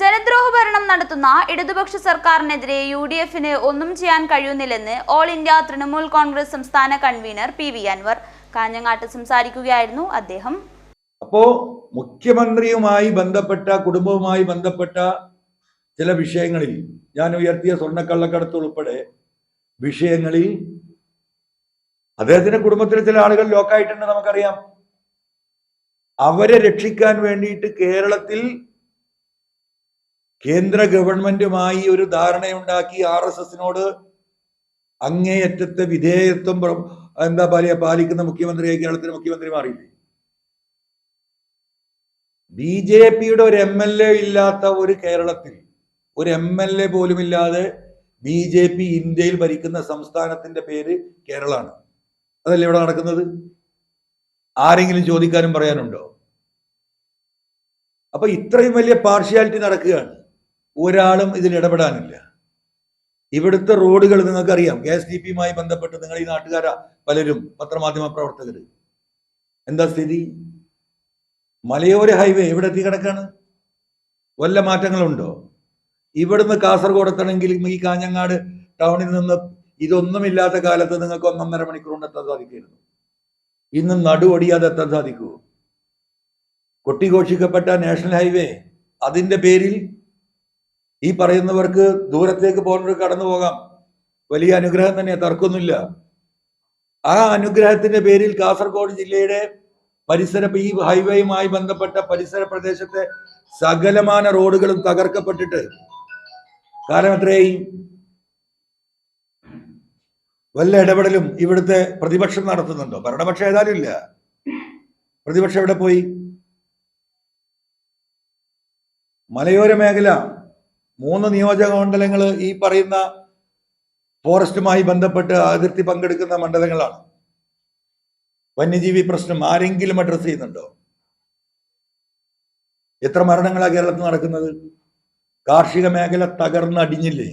ജനദ്രോഹ ഭരണം നടത്തുന്ന ഇടതുപക്ഷ സർക്കാരിനെതിരെ യു ഡി എഫിന് ഒന്നും ചെയ്യാൻ കഴിയുന്നില്ലെന്ന് ഓൾ ഇന്ത്യ തൃണമൂൽ കോൺഗ്രസ് സംസ്ഥാന കൺവീനർ പി വി അൻവർ. കാഞ്ഞങ്ങാട്ട് സംസാരിക്കുകയായിരുന്നു അദ്ദേഹം. അപ്പോ മുഖ്യമന്ത്രിയുമായി ബന്ധപ്പെട്ട കുടുംബവുമായി ബന്ധപ്പെട്ട ചില വിഷയങ്ങളിൽ ഞാൻ ഉയർത്തിയ സ്വർണക്കള്ളക്കടത്ത് ഉൾപ്പെടെ വിഷയങ്ങളിൽ അദ്ദേഹത്തിന്റെ കുടുംബത്തിലെ ചില ആളുകൾ ലോക്കായിട്ടുണ്ട് നമുക്കറിയാം. അവരെ രക്ഷിക്കാൻ വേണ്ടിയിട്ട് കേരളത്തിൽ കേന്ദ്ര ഗവൺമെന്റുമായി ഒരു ധാരണയുണ്ടാക്കി ആർ എസ് എസിനോട് അങ്ങേയറ്റത്തെ വിധേയത്വം എന്താ പറയുക പാലിക്കുന്ന മുഖ്യമന്ത്രിയായി കേരളത്തിലെ മുഖ്യമന്ത്രി മാറിയില്ലേ? ബി ജെ പിയുടെ ഒരു എം എൽ എ ഇല്ലാത്ത ഒരു കേരളത്തിൽ ഒരു എം എൽ എ പോലും ഇല്ലാതെ ബി ജെ പി ഇന്ത്യയിൽ ഭരിക്കുന്ന സംസ്ഥാനത്തിന്റെ പേര് കേരളമാണ്. അതല്ലേ ഇവിടെ നടക്കുന്നത്? ആരെങ്കിലും ചോദിക്കാനും പറയാനുണ്ടോ? അപ്പൊ ഇത്രയും വലിയ പാർഷ്യാലിറ്റി നടക്കുകയാണ്. ഒരാളും ഇതിൽ ഇടപെടാനില്ല. ഇവിടുത്തെ റോഡുകൾ നിങ്ങൾക്കറിയാം. കെ എസ് ഡി പിയുമായി ബന്ധപ്പെട്ട് നിങ്ങൾ ഈ നാട്ടുകാരാ പലരും പത്രമാധ്യമ പ്രവർത്തകർ എന്താ സ്ഥിതി? മലയോര ഹൈവേ എവിടെ എത്തി കിടക്കാണ്? വല്ല മാറ്റങ്ങളുണ്ടോ? ഇവിടുന്ന് കാസർഗോഡ് എത്തണമെങ്കിൽ ഈ കാഞ്ഞങ്ങാട് ടൗണിൽ നിന്ന് ഇതൊന്നുമില്ലാത്ത കാലത്ത് നിങ്ങൾക്ക് ഒന്നൊന്നര മണിക്കൂർ കൊണ്ട് എത്താൻ സാധിക്കുന്നു ഇന്ന് നടുവടിയാതെ എത്താൻ സാധിക്കുമോ കൊട്ടിഘോഷിക്കപ്പെട്ട നാഷണൽ ഹൈവേ അതിന്റെ പേരിൽ ഈ പറയുന്നവർക്ക് ദൂരത്തേക്ക് പോകുന്നവർ കടന്നു പോകാം. വലിയ അനുഗ്രഹം തന്നെ തർക്കമൊന്നുമില്ല. ആ അനുഗ്രഹത്തിന്റെ പേരിൽ കാസർഗോഡ് ജില്ലയുടെ പരിസര ഈ ഹൈവേയുമായി ബന്ധപ്പെട്ട പരിസര പ്രദേശത്തെ സകലമാന റോഡുകളും തകർക്കപ്പെട്ടിട്ട്. കാരണം എത്രയായി? വല്ല ഇടപെടലും ഇവിടുത്തെ പ്രതിപക്ഷം നടത്തുന്നുണ്ടോ? ഭരണപക്ഷം ഏതായാലും ഇല്ല. പ്രതിപക്ഷം എവിടെ പോയി? മലയോര മേഖല. മൂന്ന് നിയോജക മണ്ഡലങ്ങൾ ഈ പറയുന്ന ഫോറസ്റ്റുമായി ബന്ധപ്പെട്ട് അതിർത്തി പങ്കെടുക്കുന്ന മണ്ഡലങ്ങളാണ്. വന്യജീവി പ്രശ്നം ആരെങ്കിലും അഡ്രസ് ചെയ്യുന്നുണ്ടോ? എത്ര മരണങ്ങളാണ് കേരളത്തിൽ നടക്കുന്നത്? കാർഷിക മേഖല തകർന്നടിഞ്ഞില്ലേ?